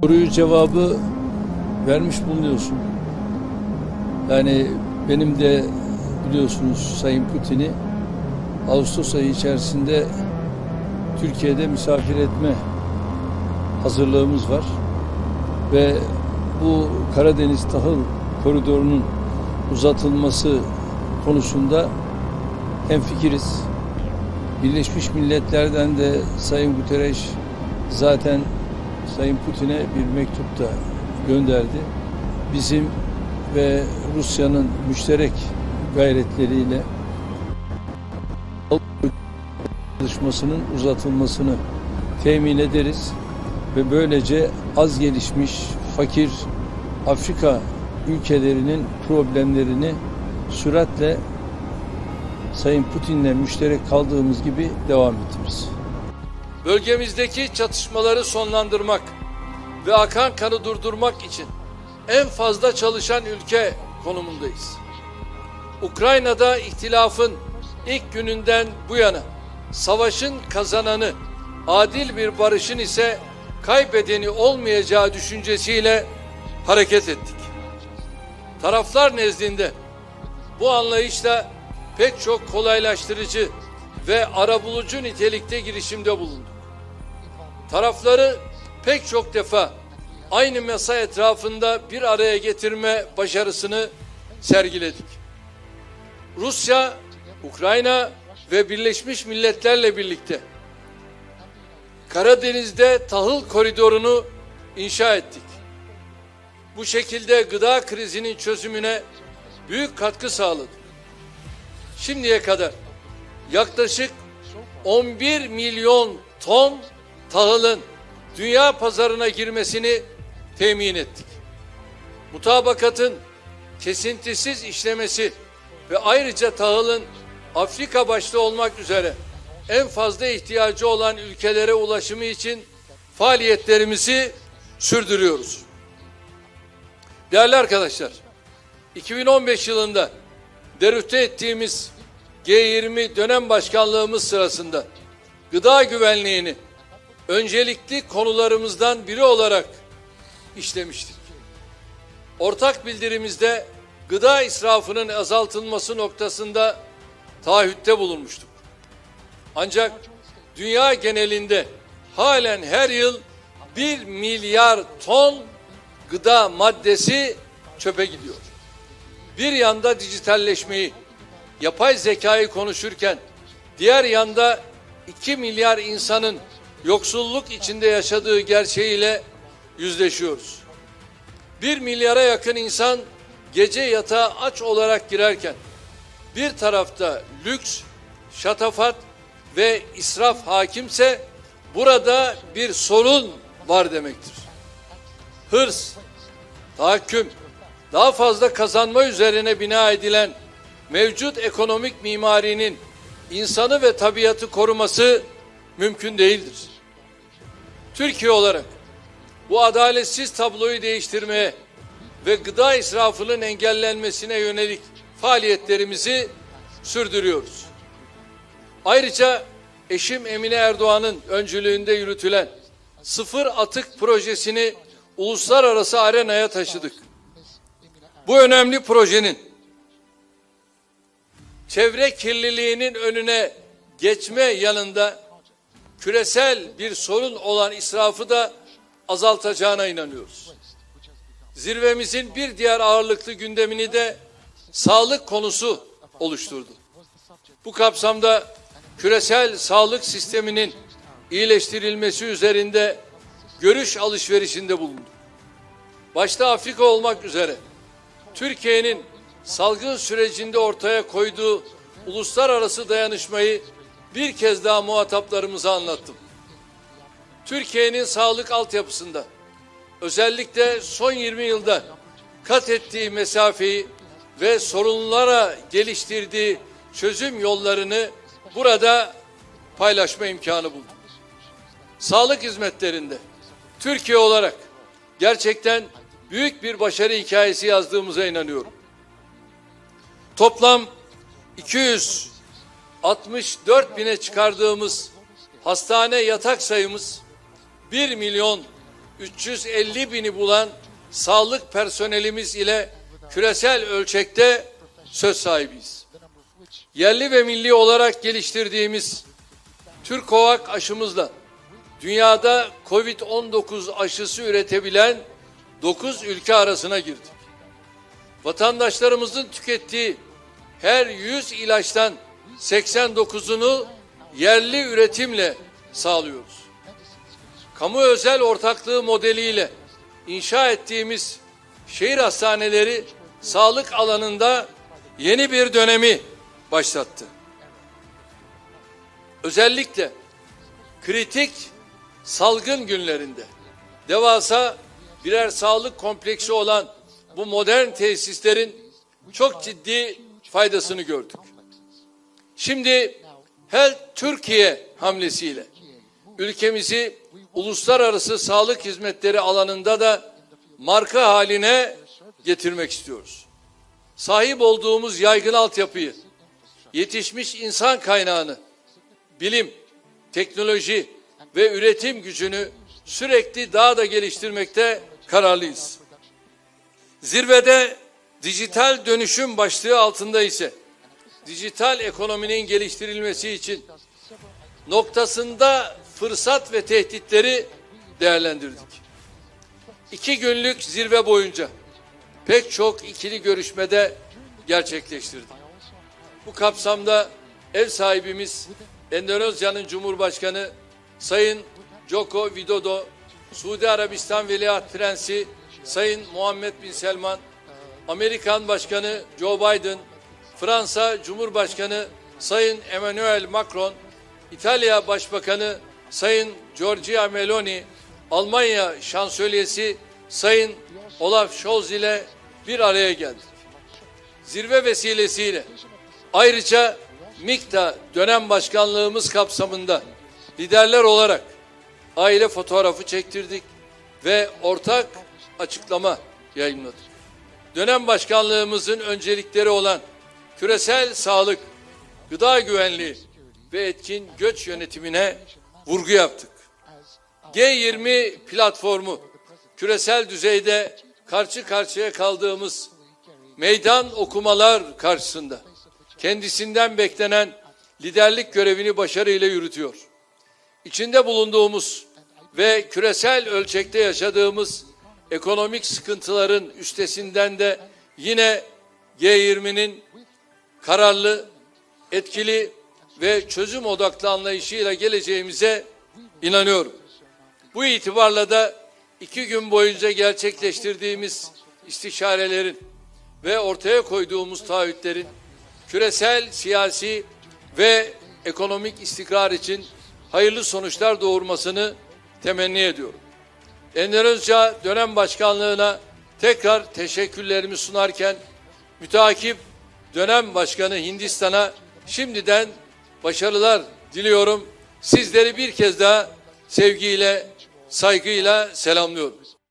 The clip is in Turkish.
Soruyu cevabı vermiş bulunuyorsun. Yani benim de biliyorsunuz Sayın Putin'i Ağustos ayı içerisinde Türkiye'de misafir etme hazırlığımız var. Ve bu Karadeniz tahıl koridorunun uzatılması konusunda hemfikiriz. Birleşmiş Milletler'den de Sayın Guterres zaten Sayın Putin'e bir mektup da gönderdi. Bizim ve Rusya'nın müşterek gayretleriyle çalışmasının uzatılmasını temin ederiz ve böylece az gelişmiş, fakir Afrika ülkelerinin problemlerini süratle Sayın Putin'le müşterek kaldığımız gibi devam ettiririz. Bölgemizdeki çatışmaları sonlandırmak ve akan kanı durdurmak için en fazla çalışan ülke konumundayız. Ukrayna'da ihtilafın ilk gününden bu yana savaşın kazananı, adil bir barışın ise kaybedeni olmayacağı düşüncesiyle hareket ettik. Taraflar nezdinde bu anlayışla pek çok kolaylaştırıcı ve arabulucu nitelikte girişimde bulunduk. Tarafları pek çok defa aynı masa etrafında bir araya getirme başarısını sergiledik. Rusya, Ukrayna ve Birleşmiş Milletler'le birlikte Karadeniz'de tahıl koridorunu inşa ettik. Bu şekilde gıda krizinin çözümüne büyük katkı sağladık. Şimdiye kadar yaklaşık 11 milyon ton tahılın dünya pazarına girmesini temin ettik. Mutabakatın kesintisiz işlemesi ve ayrıca tahılın Afrika başta olmak üzere en fazla ihtiyacı olan ülkelere ulaşımı için faaliyetlerimizi sürdürüyoruz. Değerli arkadaşlar, 2015 yılında derüfte ettiğimiz G20 dönem başkanlığımız sırasında gıda güvenliğini öncelikli konularımızdan biri olarak işlemiştik. Ortak bildirimizde gıda israfının azaltılması noktasında taahhütte bulunmuştuk. Ancak dünya genelinde halen her yıl 1 milyar ton gıda maddesi çöpe gidiyor. Bir yanda dijitalleşmeyi, yapay zekayı konuşurken diğer yanda 2 milyar insanın yoksulluk içinde yaşadığı gerçeğiyle yüzleşiyoruz. 1 milyara yakın insan gece yatağa aç olarak girerken bir tarafta lüks, şatafat ve israf hakimse burada bir sorun var demektir. Hırs, tahakküm, daha fazla kazanma üzerine bina edilen mevcut ekonomik mimarinin insanı ve tabiatı koruması mümkün değildir. Türkiye olarak bu adaletsiz tabloyu değiştirmeye ve gıda israfının engellenmesine yönelik faaliyetlerimizi sürdürüyoruz. Ayrıca eşim Emine Erdoğan'ın öncülüğünde yürütülen sıfır atık projesini uluslararası arenaya taşıdık. Bu önemli projenin çevre kirliliğinin önüne geçme yanında küresel bir sorun olan israfı da azaltacağına inanıyoruz. Zirvemizin bir diğer ağırlıklı gündemini de sağlık konusu oluşturdu. Bu kapsamda küresel sağlık sisteminin iyileştirilmesi üzerinde görüş alışverişinde bulunduk. Başta Afrika olmak üzere Türkiye'nin salgın sürecinde ortaya koyduğu uluslararası dayanışmayı bir kez daha muhataplarımıza anlattım. Türkiye'nin sağlık altyapısında özellikle son 20 yılda kat ettiği mesafeyi ve sorunlara geliştirdiği çözüm yollarını burada paylaşma imkanı buldum. Sağlık hizmetlerinde Türkiye olarak gerçekten büyük bir başarı hikayesi yazdığımıza inanıyorum. Toplam 264 bine çıkardığımız hastane yatak sayımız 1 milyon 350 bini bulan sağlık personelimiz ile küresel ölçekte söz sahibiyiz. Yerli ve milli olarak geliştirdiğimiz Türkovak aşımızla dünyada Covid-19 aşısı üretebilen 9 ülke arasına girdik. Vatandaşlarımızın tükettiği her 100 ilaçtan 89'unu yerli üretimle sağlıyoruz. Kamu özel ortaklığı modeliyle inşa ettiğimiz şehir hastaneleri sağlık alanında yeni bir dönemi başlattı. Özellikle kritik salgın günlerinde devasa birer sağlık kompleksi olan bu modern tesislerin çok ciddi faydasını gördük. Şimdi Health Türkiye hamlesiyle ülkemizi uluslararası sağlık hizmetleri alanında da marka haline getirmek istiyoruz. Sahip olduğumuz yaygın altyapıyı, yetişmiş insan kaynağını, bilim, teknoloji ve üretim gücünü sürekli daha da geliştirmekte kararlıyız. Zirvede dijital dönüşüm başlığı altında ise dijital ekonominin geliştirilmesi için noktasında fırsat ve tehditleri değerlendirdik. İki günlük zirve boyunca pek çok ikili görüşmede gerçekleştirdik. Bu kapsamda ev sahibimiz Endonezya'nın Cumhurbaşkanı Sayın Joko Widodo, Suudi Arabistan Veliaht Prensi Sayın Muhammed Bin Selman, Amerikan Başkanı Joe Biden, Fransa Cumhurbaşkanı Sayın Emmanuel Macron, İtalya Başbakanı Sayın Giorgia Meloni, Almanya Şansölyesi Sayın Olaf Scholz ile bir araya geldik. Zirve vesilesiyle ayrıca MİKTA dönem başkanlığımız kapsamında liderler olarak aile fotoğrafı çektirdik ve ortak açıklama yayınladık. Dönem başkanlığımızın öncelikleri olan küresel sağlık, gıda güvenliği ve etkin göç yönetimine vurgu yaptık. G20 platformu küresel düzeyde karşı karşıya kaldığımız meydan okumalar karşısında kendisinden beklenen liderlik görevini başarıyla yürütüyor. İçinde bulunduğumuz ve küresel ölçekte yaşadığımız ekonomik sıkıntıların üstesinden de yine G20'nin kararlı, etkili ve çözüm odaklı anlayışıyla geleceğimize inanıyorum. Bu itibarla da iki gün boyunca gerçekleştirdiğimiz istişarelerin ve ortaya koyduğumuz taahhütlerin küresel siyasi ve ekonomik istikrar için hayırlı sonuçlar doğurmasını temenni ediyorum. Endonezya dönem başkanlığına tekrar teşekkürlerimi sunarken müteakip dönem başkanı Hindistan'a şimdiden başarılar diliyorum. Sizleri bir kez daha sevgiyle, saygıyla selamlıyorum.